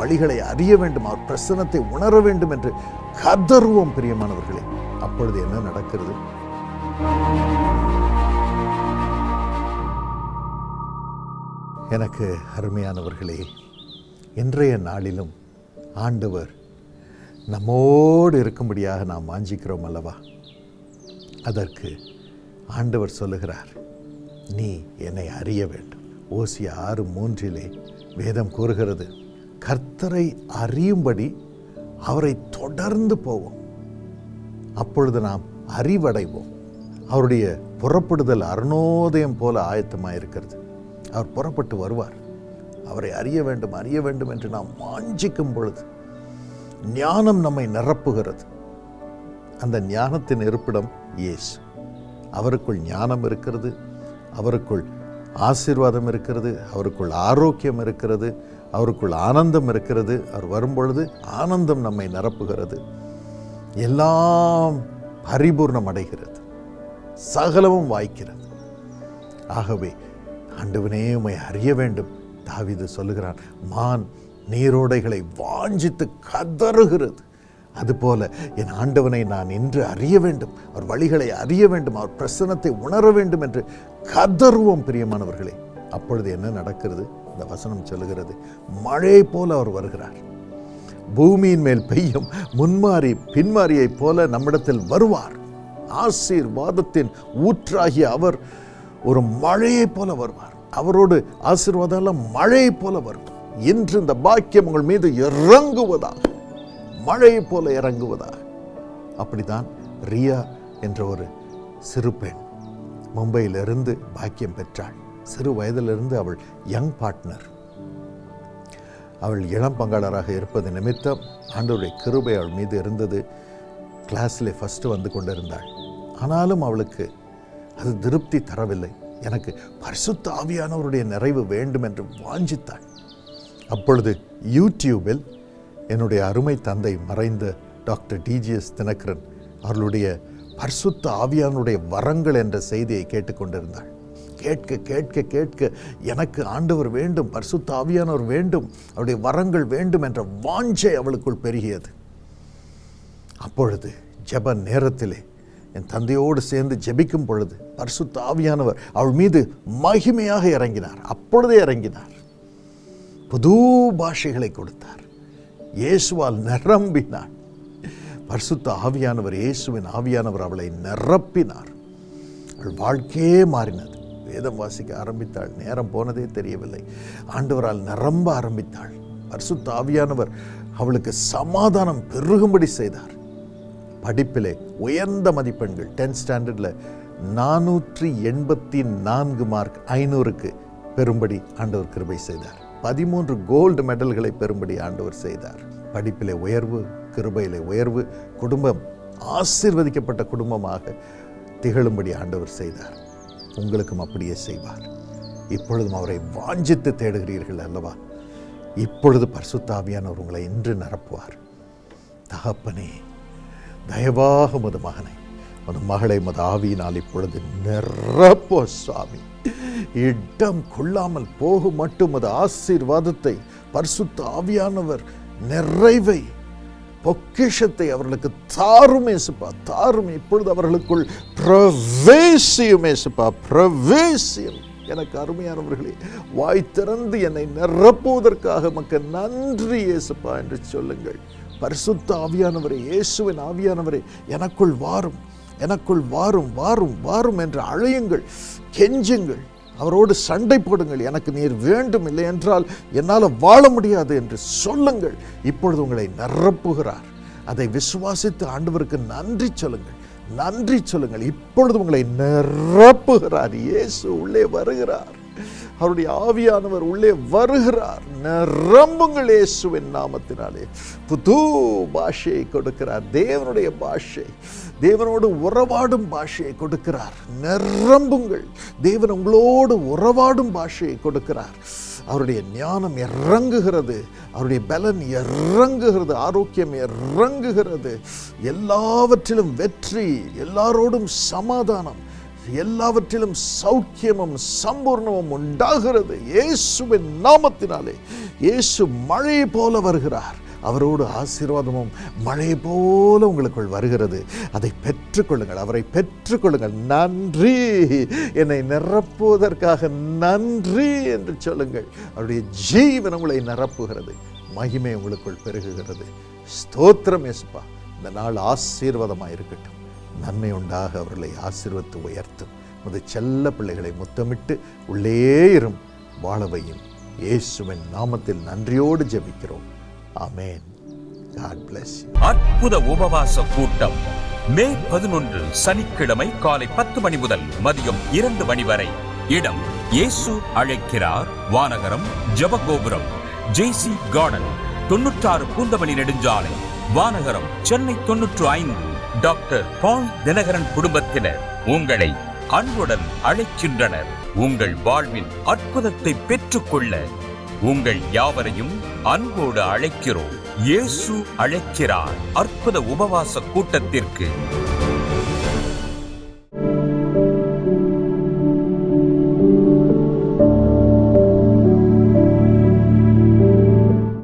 வழிகளை அறிய வேண்டும் அவர் பிரசனத்தை உணர வேண்டும் என்று கதறுவோம் பிரியமானவர்களே. அப்பொழுது என்ன நடக்கிறது? எனக்கு அருமையானவர்களே இன்றைய நாளிலும் ஆண்டவர் நம்மோடு இருக்கும்படியாக நாம் வாஞ்சிக்கிறோம் அல்லவா? அதற்கு ஆண்டவர் சொல்லுகிறார் நீ என்னை அறிய வேண்டும். ஓசி ஆறு மூன்றிலே வேதம் கூறுகிறது கர்த்தரை அறியும்படி அவரை தொடர்ந்து போவோம். அப்பொழுது நாம் அறிவடைவோம். அவருடைய புறப்படுதல் அருணோதயம் போல ஆயத்தமாக இருக்கிறது. அவர் புறப்பட்டு வருவார். அவரை அறிய வேண்டும் அறிய வேண்டும் என்று நாம் வாஞ்சிக்கும் பொழுது ஞானம் நம்மை நிரப்புகிறது. அந்த ஞானத்தின் இருப்பிடம் இயேசு. அவருக்குள் ஞானம் இருக்கிறது அவருக்குள் ஆசீர்வாதம் இருக்கிறது அவருக்குள் ஆரோக்கியம் இருக்கிறது அவருக்குள் ஆனந்தம் இருக்கிறது. அவர் வரும்பொழுது ஆனந்தம் நம்மை நிரப்புகிறது. எல்லாம் பரிபூர்ணம் அடைகிறது. சகலமும் வாய்க்கிறது. ஆகவே ஆண்டவனே உமை அறிய வேண்டும். தாவிது சொல்லுகிறான் மான் நீரோடைகளை வாஞ்சித்து கதறுகிறது. அதுபோல என் ஆண்டவனை நான் இன்று அறிய வேண்டும். அவர் வழிகளை அறிய வேண்டும். அவர் பிரசனத்தை உணர வேண்டும் என்று கதறுவோம் பிரியமானவர்களே. அப்பொழுது என்ன நடக்கிறது? இந்த வசனம் சொல்லுகிறது. மழை போல அவர் வருகிறார். பூமியின் மேல் பெய்யும் முன்மாறி பின்மாரியைப் போல நம்மிடத்தில் வருவார். ஆசீர்வாதத்தின் ஊற்றாகிய அவர் ஒரு மழையைப் போல வருவார். அவரோடு ஆசீர்வாதம் எல்லாம் மழையைப் போல வரும். இன்று இந்த பாக்கியம் உங்கள் மீது இறங்குவதாக மழையைப் போல இறங்குவதாக அப்படிதான் ரியா என்ற ஒரு சிறு பெண் மும்பையிலிருந்து பாக்கியம் பெற்றாள். சிறு வயதிலிருந்து அவள் யங் பார்ட்னர் அவள் இளம் பங்காளராக இருப்பது நிமித்தம் ஆண்டவருடைய கிருபை அவள் மீது இருந்தது. கிளாஸில் ஃபஸ்ட்டு வந்து கொண்டிருந்தாள். ஆனாலும் அவளுக்கு அது திருப்தி தரவில்லை. எனக்கு பரிசுத்த ஆவியானவருடைய நிறைவு வேண்டும் என்று வாஞ்சித்தாள். அப்பொழுது யூடியூபில் என்னுடைய அருமை தந்தை மறைந்த டாக்டர் டிஜிஎஸ் தினகரன் அவர்களுடைய பரிசுத்த ஆவியானுடைய வரங்கள் என்ற செய்தியை கேட்டுக்கொண்டிருந்தாள். கேட்க கேட்க கேட்க எனக்கு ஆண்டவர் வேண்டும் பர்சுத்தாவியானவர் வேண்டும் அவருடைய வரங்கள் வேண்டும் என்ற வாஞ்சை அவளுக்குள் பெருகியது. அப்பொழுது ஜெப நேரத்திலே என் தந்தையோடு சேர்ந்து ஜபிக்கும் பொழுது பரிசுத்த ஆவியானவர் அவள் மீது மகிமையாக இறங்கினார். அப்பொழுதே இறங்கினார். புது பாஷைகளை கொடுத்தார். இயேசுவால் நிரம்பினார் பரிசுத்த ஆவியானவர் இயேசுவின் ஆவியானவர் அவளை நிரப்பினார். அவள் வாழ்க்கையே மாறினது. வேதம் வாசிக்க ஆரம்பித்தாள். நேரம் போனதே தெரியவில்லை. ஆண்டவரால் நிரம்ப ஆரம்பித்தாள். பரிசுத்த ஆவியானவர் அவளுக்கு சமாதானம் பெருகும்படி செய்தார். படிப்பிலே உயர்ந்த மதிப்பெண்கள் டென்த் ஸ்டாண்டர்டில் நானூற்றி எண்பத்தி நான்கு மார்க் ஐநூறுக்கு பெறும்படி ஆண்டவர் கிருபை செய்தார். பதிமூன்று கோல்டு மெடல்களை பெரும்படி ஆண்டவர் செய்தார். படிப்பிலே உயர்வு கிருபையிலே உயர்வு குடும்பம் ஆசீர்வதிக்கப்பட்ட குடும்பமாக திகழும்படி ஆண்டவர் செய்தார். உங்களுக்கும் அப்படியே செய்வார். இப்பொழுதும் அவரை வாஞ்சித்து தேடுகிறீர்கள் அல்லவா? இப்பொழுது பர்சுத்தாவியானவர் உங்களை இன்று நிரப்புவார். தகப்பனே தயவாக மது மகனை மது மகளை மது ஆவியினால் இப்பொழுது நிரப்போ சுவாமி. இடம் கொள்ளாமல் போகும் மட்டும் அது ஆசீர்வாதத்தை பரிசுத்த ஆவியானவர் நிறைவை பொக்கிஷத்தை அவர்களுக்கு தாரும் ஏசுப்பா தாரும். இப்பொழுது அவர்களுக்குள் பிரவேசியும் ஏசுப்பா பிரவேசியம். எனக்கு அருமையானவர்களே வாய் திறந்து என்னை நிரப்புவதற்காக மக்கள் நன்றி ஏசுப்பா என்று சொல்லுங்கள். பரிசுத்த ஆவியானவரே இயேசுவின் ஆவியானவரே எனக்குள் வாரும் எனக்குள் வாரும் வாரும் வாரும் என்று அழையுங்கள் கெஞ்சுங்கள். அவரோடு சண்டை போடுங்கள். எனக்கு நீர் வேண்டும் இல்லை என்றால் என்னால் வாழ முடியாது என்று சொல்லுங்கள். இப்பொழுது உங்களை நிரப்புகிறார். அதை விசுவாசித்து ஆண்டவருக்கு நன்றி சொல்லுங்கள். நன்றி சொல்லுங்கள். இப்பொழுது உங்களை நிரப்புகிறார். இயேசு உள்ளே வருகிறார். அவருடைய ஆவியானவர் உள்ளே வருகிறார். நிரம்புங்கள் இயேசுவின் நாமத்தினாலே. புது பாஷையை கொடுக்கிறார். தேவனுடைய பாஷை. தேவனோடு உறவாடும் பாஷையை கொடுக்கிறார். நிரம்புங்கள். தேவன் உங்களோடு உறவாடும் பாஷையை கொடுக்கிறார். அவருடைய ஞானம் இறங்குகிறது. அவருடைய பலன் இறங்குகிறது. ஆரோக்கியம் இறங்குகிறது. எல்லாவற்றிலும் வெற்றி எல்லாரோடும் சமாதானம் எல்லாவற்றிலும் சௌக்கியமும் சம்பூர்ணமும் உண்டாகிறது. இயேசுவின் நாமத்தினாலே. இயேசு மழை போல வருகிறார். அவரோடு ஆசீர்வாதமும் மழை போல உங்களுக்குள் வருகிறது. அதை பெற்றுக்கொள்ளுங்கள். அவரை பெற்றுக்கொள்ளுங்கள். நன்றி. என்னை நிரப்புவதற்காக நன்றி என்று சொல்லுங்கள். அவருடைய ஜீவன் உங்களை நிரப்புகிறது. மகிமை உங்களுக்குள் பெருகுகிறது. ஸ்தோத்திரம் எஸ்பா இந்த நாள் ஆசீர்வாதமாக இருக்கட்டும் நன்மை உண்டாக அவர்களை ஆசிர்வத்து உயர்த்தும். முத செல்ல பிள்ளைகளை முத்தமிட்டு உள்ளே இரும். வாழவையும் இயேசுவின் நாமத்தில் நன்றியோடு ஜெபிக்கிறோம். ஆமென். காட் பிளஸ் அற்புத உபவாச கூட்டம். மே பதினொன்று சனிக்கிழமை காலை பத்து மணி முதல் மதியம் இரண்டு மணி வரை. இடம் இயேசு அழைக்கிறார் வானகரம் ஜபகோபுரம் ஜேசி கார்டன் தொன்னூற்றாறு பூந்தமணி நெடுஞ்சாலை வானகரம் சென்னை தொன்னூற்று ஐந்து. டாக்டர் பால் தினகரன் குடும்பத்தினர் உங்களை அன்புடன் அழைக்கின்றனர். உங்கள் வாழ்வின் அற்புதத்தை பெற்றுக்கொள்ள உங்கள் யாவரையும் அன்போடு அழைக்கிறோம். இயேசு அழைக்கிறார் அற்புத உபவாச கூட்டத்திற்கு.